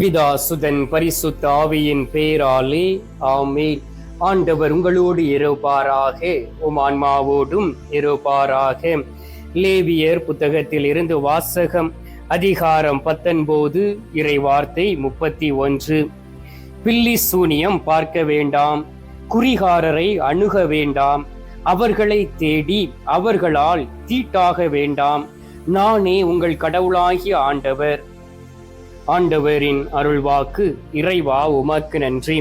பிதா சுதன் பரிசுத்த ஆவியின் பேராலே ஆமே ஆண்டவர் உங்களோடு இருப்பாராக உம் ஆன்மாவோடும் இருப்பாராக. லேவியர் புத்தகத்தில் இருந்து வாசகம் அதிகாரம் பத்தொன்பது இறை வார்த்தை முப்பத்தி ஒன்று. பில்லி சூனியம் பார்க்க வேண்டாம் குறிகாரரை அணுக வேண்டாம் அவர்களை தேடி அவர்களால் தீட்டாக வேண்டாம். நானே உங்கள் கடவுளாகிய ஆண்டவர். ஆண்டவரின் அருள்வாக்கு இறைவா உமக்கு நன்றி.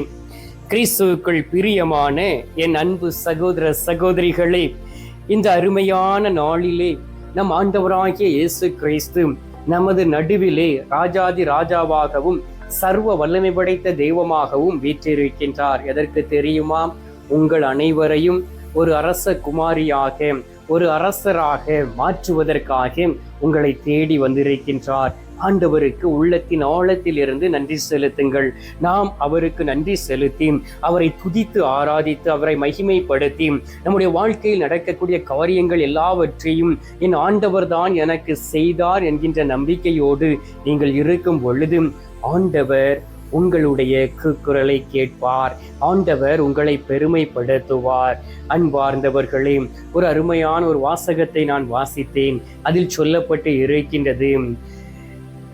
கிறிஸ்துவுக்குள் பிரியமான என் அன்பு சகோதர சகோதரிகளே இந்த அருமையான நாளிலே நம் ஆண்டவராகிய இயேசு கிறிஸ்து நமது நடுவிலே ராஜாதி ராஜாவாகவும் சர்வ வல்லமை படைத்த தெய்வமாகவும் வீற்றிருக்கின்றார். எதற்கு தெரியுமா? உங்கள் அனைவரையும் ஒரு அரச குமாரியாக ஒரு அரசராக மாற்றுவதற்காக உங்களை தேடி வந்திருக்கின்றார். ஆண்டவருக்கு உள்ளத்தின் ஆழத்தில் இருந்து நன்றி செலுத்துங்கள். நாம் அவருக்கு நன்றி செலுத்தி அவரை துதித்து ஆராதித்து அவரை மகிமைப்படுத்தி நம்முடைய வாழ்க்கையில் நடக்கக்கூடிய காரியங்கள் எல்லாவற்றையும் என் ஆண்டவர்தான் எனக்கு செய்தார் என்கின்ற நம்பிக்கையோடு நீங்கள் இருக்கும் பொழுது ஆண்டவர் உங்களுடைய குரலை கேட்பார். ஆண்டவர் உங்களை பெருமைப்படுத்துவார். அன்பார்ந்தவர்களே ஒரு அருமையான ஒரு வாசகத்தை நான் வாசித்தேன். அதில் சொல்லப்பட்டு இருக்கின்றது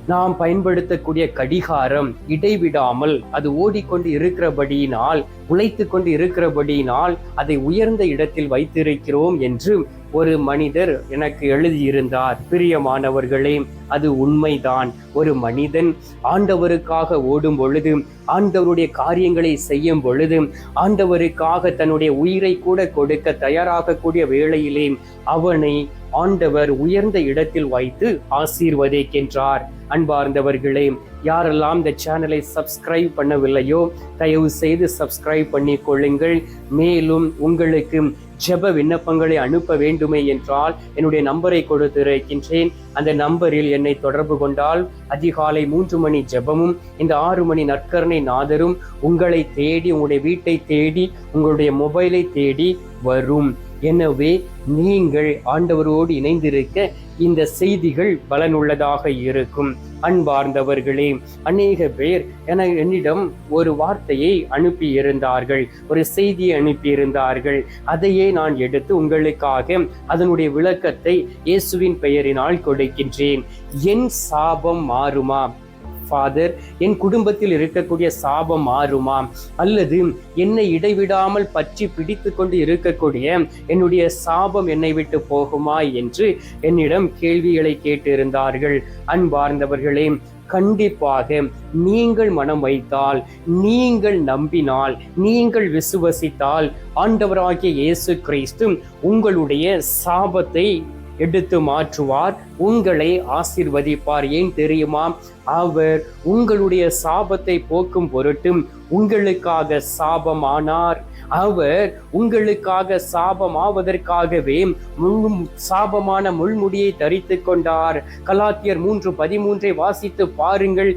நாம் பயன்படுத்தக்கூடிய கடிகாரம் இடைவிடாமல் அது ஓடிக்கொண்டு இருக்கிறபடியினால் உழைத்து கொண்டு இருக்கிறபடியினால் அதை உயர்ந்த இடத்தில் வைத்திருக்கிறோம் என்று ஒரு மனிதர் எனக்கு எழுதியிருந்தார். பிரியமானவர்களே அது உண்மைதான். ஒரு மனிதன் ஆண்டவருக்காக ஓடும் பொழுது ஆண்டவருடைய காரியங்களை செய்யும் பொழுது ஆண்டவருக்காக தன்னுடைய உயிரை கூட கொடுக்க தயாராகக்கூடிய வேளையிலே அவனை ஆண்டவர் உயர்ந்த இடத்தில் வைத்து ஆசீர்வதிக்கின்றார். அன்பார்ந்தவர்களே யாரெல்லாம் இந்த சேனலை சப்ஸ்கிரைப் பண்ணவில்லையோ தயவு செய்து சப்ஸ்கிரைப் பண்ணி கொள்ளுங்கள் மேலும் உங்களுக்கு ஜெப விண்ணப்பங்களை அனுப்ப வேண்டுமே என்றால் என்னுடைய நம்பரை கொடுத்திருக்கின்றேன். அந்த நம்பரில் என்னை தொடர்பு கொண்டால் அதிகாலை மூன்று மணி ஜெபமும் இந்த ஆறு மணி நற்கரணை நாதரும் உங்களை தேடி உங்களுடைய வீட்டை தேடி உங்களுடைய மொபைலை தேடி வரும். எனவே நீங்கள் ஆண்டவரோடு இணைந்திருக்க இந்த செய்திகள் பலனுள்ளதாக இருக்கும். அன்பார்ந்தவர்களே அநேக பேர் என என்னிடம் ஒரு வார்த்தையை அனுப்பியிருந்தார்கள் ஒரு செய்தியை அனுப்பியிருந்தார்கள். அதையே நான் எடுத்து உங்களுக்காக அதனுடைய விளக்கத்தை இயேசுவின் பெயரினால் கொடுக்கின்றேன். என் சாபம் மாறுமா? ஃபாதர் என் குடும்பத்தில் இருக்கக்கூடிய சாபம் மாறுமா? அல்லது என்னை இடைவிடாமல் பற்றி பிடித்து கொண்டு இருக்கக்கூடிய என்னுடைய சாபம் என்னை விட்டு போகுமா என்று என்னிடம் கேள்விகளை கேட்டிருந்தார்கள். அன்பார்ந்தவர்களே கண்டிப்பாக நீங்கள் மனம் வைத்தால் நீங்கள் நம்பினால் நீங்கள் விசுவசித்தால் ஆண்டவராகிய இயேசு கிறிஸ்து உங்களுடைய சாபத்தை எடுத்து மாற்றுவார் உங்களை ஆசிர்வதிப்பார். ஏன் தெரியுமா? அவர் உங்களுடைய சாபத்தை போக்கும் பொருட்டும் உங்களுக்காக சாபமானார். அவர் உங்களுக்காக சாபமாவதற்காகவே முழு சாபமான முள்முடியை தரித்து கொண்டார். கலாத்தியர் மூன்று பதிமூன்றை வாசித்து பாருங்கள்.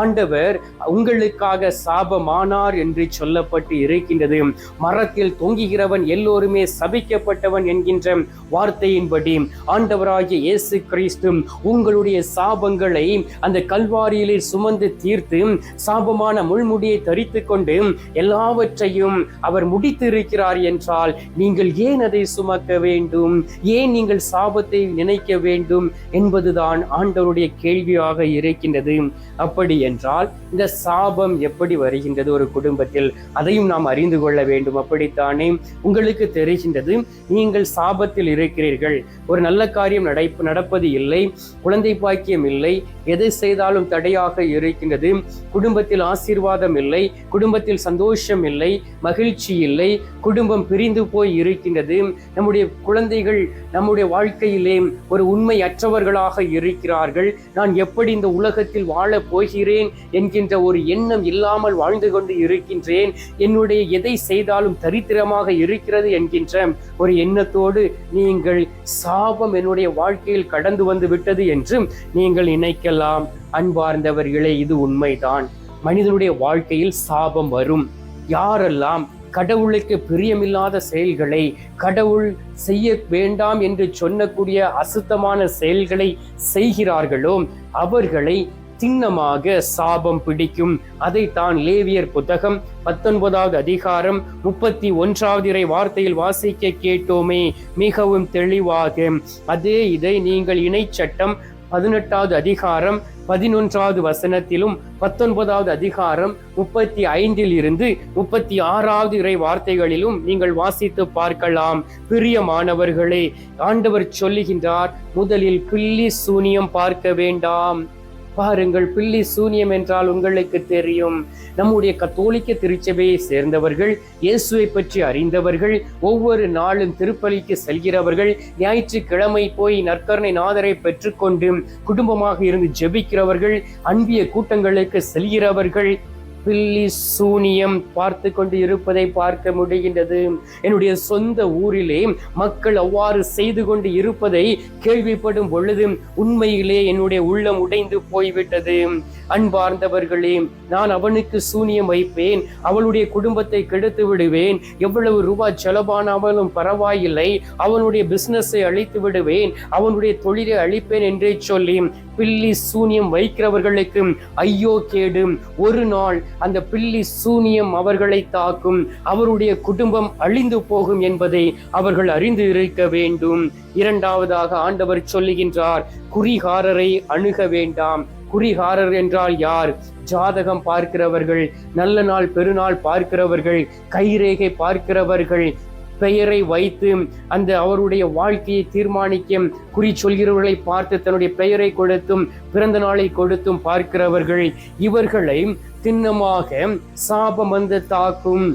ஆண்டவர் உங்களுக்காக சாபமானார் என்று சொல்லப்பட்டு இருக்கின்றது. மரத்தில் தொங்குகிறவன் எல்லோருமே சபிக்கப்பட்டவன் என்கின்ற வார்த்தையின்படி ஆண்டவராகிய இயேசு கிறிஸ்து உங்களுடைய சாபங்களை அந்த கல்வாரியிலே சுமந்து தீர்த்து சாபமான முள்முடியை தரித்து கொண்டு எல்லாவற்றையும் அவர் முடித்து இருக்கிறார் என்றால் நீங்கள் ஏன் அதை சுமக்க வேண்டும்? ஏன் நீங்கள் சாபத்தை நினைக்க வேண்டும்? என்பதுதான் ஆண்டவருடைய கேள்வியாக இருக்கின்றது. அப்படி என்றால் இந்த சாபம் எப்படி வருகின்றது ஒரு குடும்பத்தில்? அதையும் நாம் அறிந்து கொள்ள வேண்டும். அப்படித்தானே? உங்களுக்கு தெரிகின்றது நீங்கள் சாபத்தில் இருக்கிறீர்கள். ஒரு நல்ல காரியம் நடை நடப்பது இல்லை. குழந்தை பாக்கியம் இல்லை. எதை செய்தாலும் தடையாக இருக்கின்றது. குடும்பத்தில் ஆசீர்வாதம் இல்லை. குடும்பத்தில் சந்தோஷம் இல்லை. மகிழ்ச்சி இல்லை. குடும்பம் பிரிந்து போய் இருக்கின்றது. நம்முடைய குழந்தைகள் நம்முடைய வாழ்க்கையிலே ஒரு உண்மை அற்றவர்களாக இருக்கிறார்கள். நான் எப்படி இந்த உலகத்தில் வாழப் போகிறேன் என்கின்ற ஒரு எண்ணம் இல்லாமல் வாழ்ந்து கொண்டு இருக்கின்றேன். என்னுடைய எதை செய்தாலும் தரித்திரமாக இருக்கிறது என்கின்ற ஒரு எண்ணத்தோடு நீங்கள் சாபம் என்னுடைய வாழ்க்கையில் கடந்து வந்து விட்டது என்று நீங்கள் நினைக்கலாம். அன்பார்ந்தவர்களே இது உண்மைதான். மனிதனுடைய வாழ்க்கையில் சாபம் வரும். யாரெல்லாம் கடவுளுக்கு பிரியமில்லாத செயல்களை கடவுள் செய்ய வேண்டாம் என்று சொன்னக்கூடிய அசுத்தமான செயல்களை செய்கிறார்களோ அவர்களை சின்னமாக சாபம் பிடிக்கும். அதைத்தான் லேவியர் புத்தகம் பத்தொன்பதாவது அதிகாரம் முப்பத்தி ஒன்றாவது இறை வார்த்தையில் வாசிக்க கேட்டோமே மிகவும் தெளிவாக. அதே இதை நீங்கள் இணைச்சட்டம் பதினெட்டாவது அதிகாரம் பதினொன்றாவது வசனத்திலும் பத்தொன்பதாவது அதிகாரம் முப்பத்தி ஐந்தில் இருந்து முப்பத்தி ஆறாவது இறை வார்த்தைகளிலும் நீங்கள் வாசித்து பார்க்கலாம். பிரியமானவர்களே ஆண்டவர் சொல்லுகின்றார் முதலில் பில்லி சூனியம் பார்க்க வேண்டாம். பாருங்கள் பில்லி சூனியம் என்றால் உங்களுக்கு தெரியும். நம்முடைய கத்தோலிக்க திருச்சபையை சேர்ந்தவர்கள் இயேசுவை பற்றி அறிந்தவர்கள் ஒவ்வொரு நாளும் திருப்பலிக்கு செல்கிறவர்கள் ஞாயிற்றுக்கிழமை போய் நற்கரணை நாதரை பெற்றுக்கொண்டு குடும்பமாக இருந்து ஜெபிக்கிறவர்கள் அன்பிய கூட்டங்களுக்கு செல்கிறவர்கள் பில்லி சூனியம் பார்த்து கொண்டு இருப்பதை பார்க்க முடிகின்றது. என்னுடைய சொந்த ஊரிலே மக்கள் அவ்வாறு செய்து கொண்டு இருப்பதை கேள்விப்படும் பொழுது உண்மையிலே என்னுடைய உள்ளம் உடைந்து போய்விட்டது. அன்பார்ந்தவர்களே நான் அவனுக்கு சூனியம் வைப்பேன் அவளுடைய குடும்பத்தை கெடுத்து விடுவேன் எவ்வளவு ரூபாய் செலவானாலும் பரவாயில்லை அவனுடைய பிசினஸை அழித்து விடுவேன் அவனுடைய தொழிலை அழிப்பேன் என்றே சொல்லி பில்லி சூனியம் வைக்கிறவர்களுக்கு ஐயோ கேடு. ஒரு நாள் அந்த பில்லி சூனியம் அவர்களை தாக்கும் அவருடைய குடும்பம் அழிந்து போகும் என்பதை அவர்கள் அறிந்து இருக்க வேண்டும். இரண்டாவதாக ஆண்டவர் சொல்லுகின்றார் குறிகாரரை அணுக வேண்டாம். குறிகாரர் என்றால் யார்? ஜாதகம் பார்க்கிறவர்கள் நல்ல நாள் பெருநாள் பார்க்கிறவர்கள் கைரேகை பார்க்கிறவர்கள் பெயரை வைத்து அந்த அவருடைய வாழ்க்கையை தீர்மானிக்கும் குறி சொல்கிறவர்களை பார்த்து தன்னுடைய பெயரை கொடுத்தும் பிறந்த நாளை கொடுத்தும் பார்க்கிறவர்கள். இவர்களை திண்ணமாக சாபம் வந்து தாக்கும்.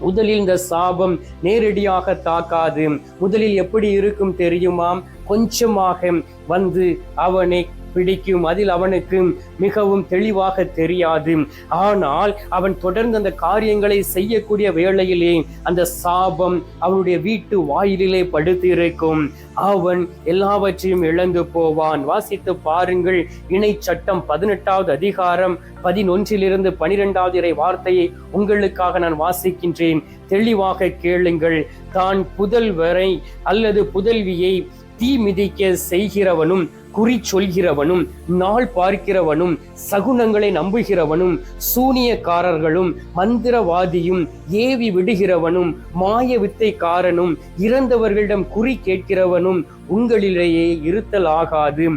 முதலில் இந்த சாபம் நேரடியாக தாக்காது. முதலில் எப்படி இருக்கும் தெரியுமாம்? கொஞ்சமாக வந்து அவனை பிடிக்கும். அதில் அவனுக்கு மிகவும் தெளிவாக தெரியாது. ஆனால் அவன் தொடர்ந்து அந்த காரியங்களை செய்யக்கூடிய வேளையிலே அந்த சாபம் அவனுடைய வீட்டு வாயிலிலே படுத்திருக்கும். அவன் எல்லாவற்றையும் இழந்து போவான். வாசித்து பாருங்கள். இணை சட்டம் பதினெட்டாவது அதிகாரம் பதினொன்றிலிருந்து பனிரெண்டாவது இறை வார்த்தையை உங்களுக்காக நான் வாசிக்கின்றேன். தெளிவாக கேளுங்கள். தான் புதல்வரை அல்லது புதல்வியை தீ மிதிக்க செய்கிறவனும் குறி சொல்கிறவனும் நாள் பார்க்கிறவனும் சகுனங்களை நம்புகிறவனும் சூனியக்காரர்களும் மந்திரவாதியும் ஏவி விடுகிறவனும் மாய வித்தைக்காரனும் இறந்தவர்களிடம் குறி கேட்கிறவனும் உங்களிலேயே இருத்தல் ஆகாது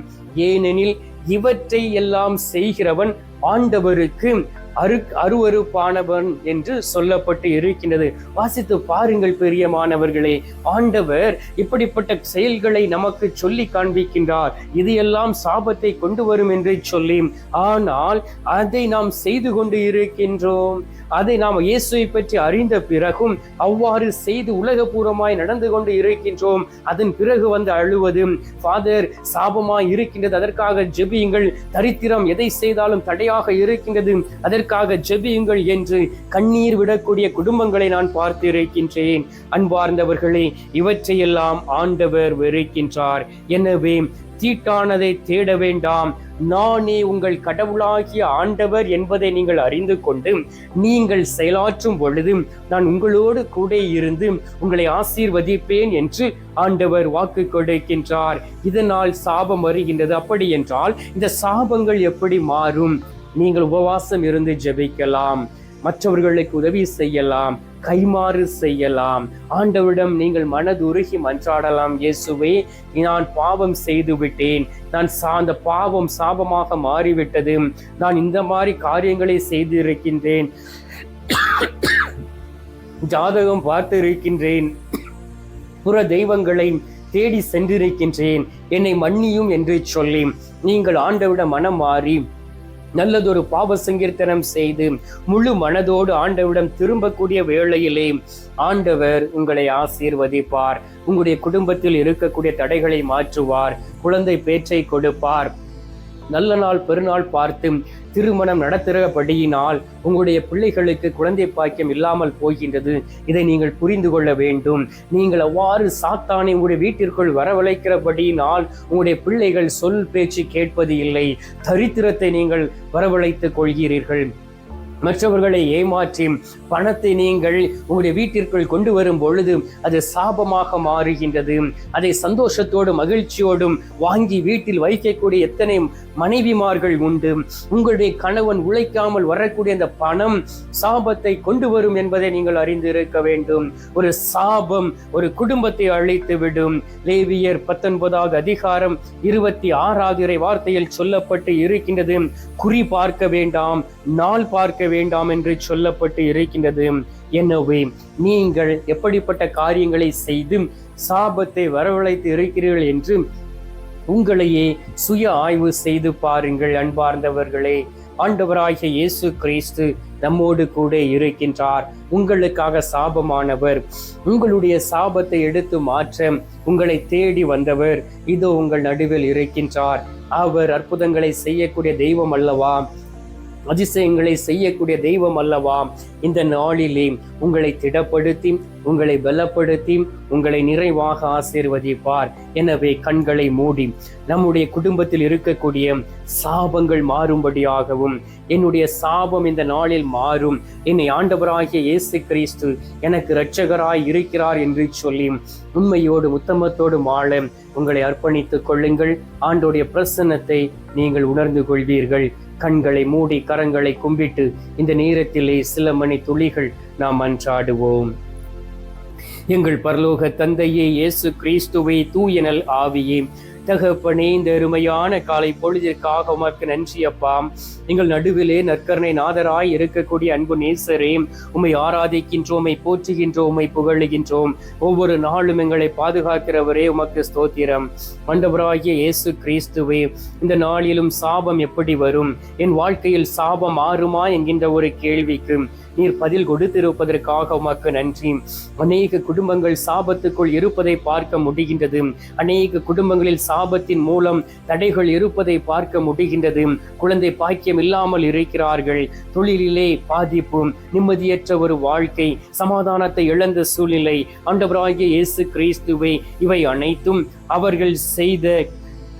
ஏனெனில் இவற்றை எல்லாம் செய்கிறவன் ஆண்டவருக்கு அரு அருவருப்பானவன் என்று சொல்லப்பட்டு இருக்கின்றது. வாசித்து பாருங்கள் பெரியமானவர்களே ஆண்டவர் இப்படிப்பட்ட செயல்களை நமக்கு சொல்லி காண்பிக்கின்றார். இது எல்லாம் சாபத்தை கொண்டு வரும் என்று சொல்லி ஆனால் அதை நாம் செய்து கொண்டு இருக்கின்றோம். அதை நாம் இயேசுவை பற்றி அறிந்த பிறகும் அவ்வாறு செய்து உலகபூர்வமாய் நடந்து கொண்டு இருக்கின்றோம். அதன் பிறகு வந்து அழுவது ஃபாதர் சாபமாய் இருக்கின்றது அதற்காக ஜெபியுங்கள். தரித்திரம் எதை செய்தாலும் தடையாக இருக்கின்றது அதற்கு எங்களுக்காக ஜெபியுங்கள் என்று கண்ணீர் விடக்கூடிய குடும்பங்களை நான் பார்த்து இருக்கின்றேன் அன்பார்ந்தவர்களே இவற்றையெல்லாம் ஆண்டவர் வெறுக்கின்றார். எனவே தீட்டானதை தேட வேண்டாம். நானே உங்கள் கடவுளாகிய ஆண்டவர் என்பதை நீங்கள் அறிந்து கொண்டு நீங்கள் செயலாற்றும் பொழுது நான் உங்களோடு கூட இருந்து உங்களை ஆசீர்வதிப்பேன் என்று ஆண்டவர் வாக்கு கொடுக்கின்றார். இதனால் சாபம் வருகின்றது. அப்படி என்றால் இந்த சாபங்கள் எப்படி மாறும்? நீங்கள் உபவாசம் இருந்து ஜெபிக்கலாம். மற்றவர்களுக்கு உதவி செய்யலாம். கைமாறு செய்யலாம். ஆண்டவரிடம் நீங்கள் மனதுருகி மன்றாடலாம். இயேசுவே நான் பாவம் செய்து விட்டேன் நான் சா அந்த பாவம் சாபமாக மாறிவிட்டது. நான் இந்த மாதிரி காரியங்களை செய்து இருக்கின்றேன் ஜாதகம் பார்த்து இருக்கின்றேன் புற தெய்வங்களை தேடி சென்றிருக்கின்றேன். என்னை மன்னியும் என்று சொல்லி நீங்கள் ஆண்டவிடம் மனம் மாறி நல்லதொரு பாவ சங்கீர்த்தனம் செய்து முழு மனதோடு ஆண்டவிடம் திரும்பக்கூடிய வேளையிலே ஆண்டவர் உங்களை ஆசீர்வதிப்பார். உங்களுடைய குடும்பத்தில் இருக்கக்கூடிய தடைகளை மாற்றுவார். குழந்தை பேச்சை கொடுப்பார். நல்ல நாள் பெருநாள் பார்த்து திருமணம் நடத்துகிறபடியினால் உங்களுடைய பிள்ளைகளுக்கு குழந்தை பாக்கியம் இல்லாமல் போகின்றது. இதை நீங்கள் புரிந்து கொள்ள வேண்டும். நீங்கள் அவ்வாறு சாத்தானை உங்களுடைய வீட்டிற்குள் வரவழைக்கிறபடியினால் உங்களுடைய பிள்ளைகள் சொல் பேச்சு கேட்பது இல்லை. தரித்திரத்தை நீங்கள் வரவழைத்துக் கொள்கிறீர்கள். மற்றவர்களை ஏமாற்றி பணத்தை நீங்கள் உங்களுடைய வீட்டிற்குள் கொண்டு வரும் பொழுது அது சாபமாக மாறுகின்றது. அதை சந்தோஷத்தோடும் மகிழ்ச்சியோடும் வாங்கி வீட்டில் வைக்கக்கூடிய எத்தனை மனைவிமார்கள் உண்டு. உங்களுடைய கணவன் உழைக்காமல் வரக்கூடிய அந்த பணம் சாபத்தை கொண்டு வரும் என்பதை நீங்கள் அறிந்திருக்க வேண்டும். ஒரு சாபம் ஒரு குடும்பத்தை அழைத்து விடும். லேவியர் பத்தொன்பதாவது அதிகாரம் இருபத்தி ஆறாவது வார்த்தையில் சொல்லப்பட்டு இருக்கின்றது. குறி பார்க்க வேண்டாம் நாள் பார்க்க வேண்டாம் என்று சொல்லப்பட்டு இருக்கின்றது. எனவே நீங்கள் எப்படிப்பட்ட காரியங்களை செய்து சாபத்தை வரவழைத்து இருக்கிறீர்கள் என்று உங்களையே சுய ஆய்வு செய்து பாருங்கள் அன்பார்ந்தவர்களே. ஆண்டவராகிய இயேசு கிறிஸ்து நம்மோடு கூட இருக்கின்றார். உங்களுக்காக சாபமானவர் உங்களுடைய சாபத்தை எடுத்து மாற்ற உங்களை தேடி வந்தவர் இதோ உங்கள் நடுவில் இருக்கின்றார். அவர் அற்புதங்களை செய்யக்கூடிய தெய்வம் அல்லவா? அதிசயங்களை செய்யக்கூடிய தெய்வம் அல்லவா? இந்த நாளிலே உங்களை திடப்படுத்தி உங்களை பலப்படுத்தி உங்களை நிறைவாக ஆசீர்வதிப்பார். எனவே கண்களை மூடி நம்முடைய குடும்பத்தில் இருக்கக்கூடிய சாபங்கள் மாறும்படியாகவும் என்னுடைய சாபம் இந்த நாளில் மாறும். என்னை ஆண்டவராகிய இயேசு கிறிஸ்து எனக்கு இரட்சகராய் இருக்கிறார் என்று சொல்லி உண்மையோடு உத்தமத்தோடு வாழ உங்களை அர்ப்பணித்துக் கொள்ளுங்கள். ஆண்டோடைய பிரசன்னத்தை நீங்கள் உணர்ந்து கொள்வீர்கள். கண்களை மூடி கரங்களை கும்பிட்டு இந்த நேரத்திலே சில மணி துளிகள் நாம் அன்றாடுவோம். எங்கள் பரலோக தந்தையே இயேசு கிறிஸ்துவை தூயனல் ஆவியே தகப்பனே இந்த அருமையான காலை பொழுதிற்காக உமக்கு நன்றி அப்பா. எங்கள் நடுவிலே நற்கரணை நாதராய் இருக்கக்கூடிய அன்பு நேசரே உம்மை ஆராதிக்கின்றோம் உமை போற்றுகின்றோம் உம்மை புகழுகின்றோம். ஒவ்வொரு நாளும் எங்களை பாதுகாக்கிறவரே உமக்கு ஸ்தோத்திரம். மண்டபராகிய இயேசு கிறிஸ்துவே இந்த நாளிலும் சாபம் எப்படி வரும்? என் வாழ்க்கையில் சாபம் மாறுமா என்கின்ற ஒரு கேள்விக்கு நீர் பதில் கொடுத்திருப்பதற்காக உமக்கு நன்றி. அநேக குடும்பங்கள் சாபத்துக்குள் இருப்பதை பார்க்க முடிகின்றது. அநேக குடும்பங்களில் சாபத்தின் மூலம் தடைகள் இருப்பதை பார்க்க முடிகின்றது. குழந்தை பாக்கியம் இல்லாமல் இருக்கிறார்கள். தொழிலிலே பாதிப்பு நிம்மதியற்ற ஒரு வாழ்க்கை சமாதானத்தை இழந்த சூழ்நிலை ஆண்டவராகிய இயேசு கிறிஸ்துவை இவை அனைத்தும் அவர்கள் செய்த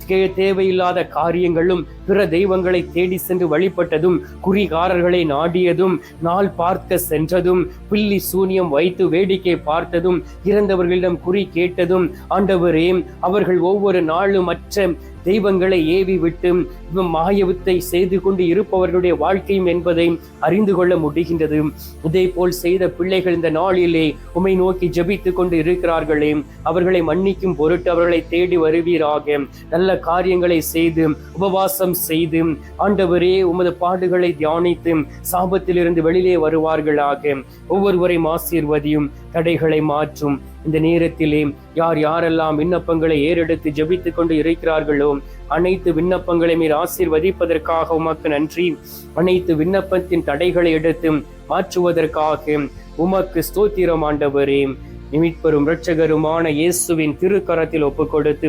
கே- தேவையில்லாத காரியங்களும் பிற தெய்வங்களை தேடி சென்று வழிபட்டதும் குறிகாரர்களை நாடியதும் நாள் பார்க்க சென்றதும் பில்லி சூனியம் வைத்து வேடிக்கை பார்த்ததும் இறந்தவர்களிடம் குறி கேட்டதும் ஆண்டவரே அவர்கள் ஒவ்வொரு நாளும் மற்ற தெய்வங்களை ஏவி விட்டு மாயவித்தை செய்து கொண்டு இருப்பவர்களுடைய வாழ்க்கையும் என்பதை அறிந்து கொள்ள முடிகின்றது. இதே போல் செய்த பிள்ளைகள் இந்த நாளிலே உமை நோக்கி ஜபித்து கொண்டு இருக்கிறார்களே அவர்களை மன்னிக்கும் பொருட்டு அவர்களை தேடி வருவீராக. நல்ல காரியங்களை செய்து உபவாசம் தியானம் செய்து ஆண்டவரே உமது பாடுகளை தியானித்து சாபத்திலிருந்து வெளியிலே வருவார்களாக. ஒவ்வொருவரையும் ஆசீர்வதியும் தடைகளை மாற்றும். இந்த நேரத்திலே யார் யாரெல்லாம் விண்ணப்பங்களை ஏறெடுத்து ஜபித்து கொண்டு இருக்கிறார்களோ அனைத்து விண்ணப்பங்களை மீர் ஆசீர்வதிப்பதற்காக உமக்கு நன்றி. அனைத்து விண்ணப்பத்தின் தடைகளை எடுத்து மாற்றுவதற்காக உமக்கு ஸ்தோத்திரம் ஆண்டவரே. மீட்பெரும் இரட்சகருமான இயேசுவின் திருக்கரத்தில் ஒப்புக் கொடுத்து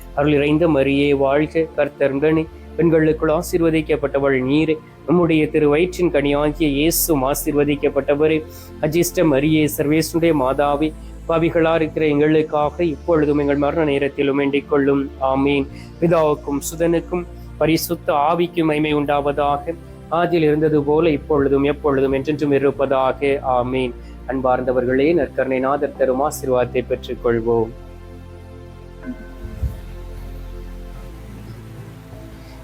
அருள் இறைந்த மரியே வாழ்க கர்த்தருடனே பெண்களுக்குள் ஆசீர்வதிக்கப்பட்டவள் நீரே. நம்முடைய திரு வயிற்றின் கனியாகிய இயேசும் ஆசீர்வதிக்கப்பட்டவரே. அஜிஷ்ட மரியே சர்வேசுடைய மாதாவே பாவிகளா இருக்கிற எங்களுக்காக இப்பொழுதும் எங்கள் மரண நேரத்திலும் வேண்டிக் கொள்ளும். ஆமீன். பிதாவுக்கும் சுதனுக்கும் பரிசுத்த ஆவிக்கும் மைமை உண்டாவதாக. ஆதியில் இருந்தது போல இப்பொழுதும் எப்பொழுதும் என்றென்றும் இருப்பதாக. ஆமீன். அன்பார்ந்தவர்களே நற்கருணை நாதர் தரும் ஆசீர்வாதத்தை பெற்றுக்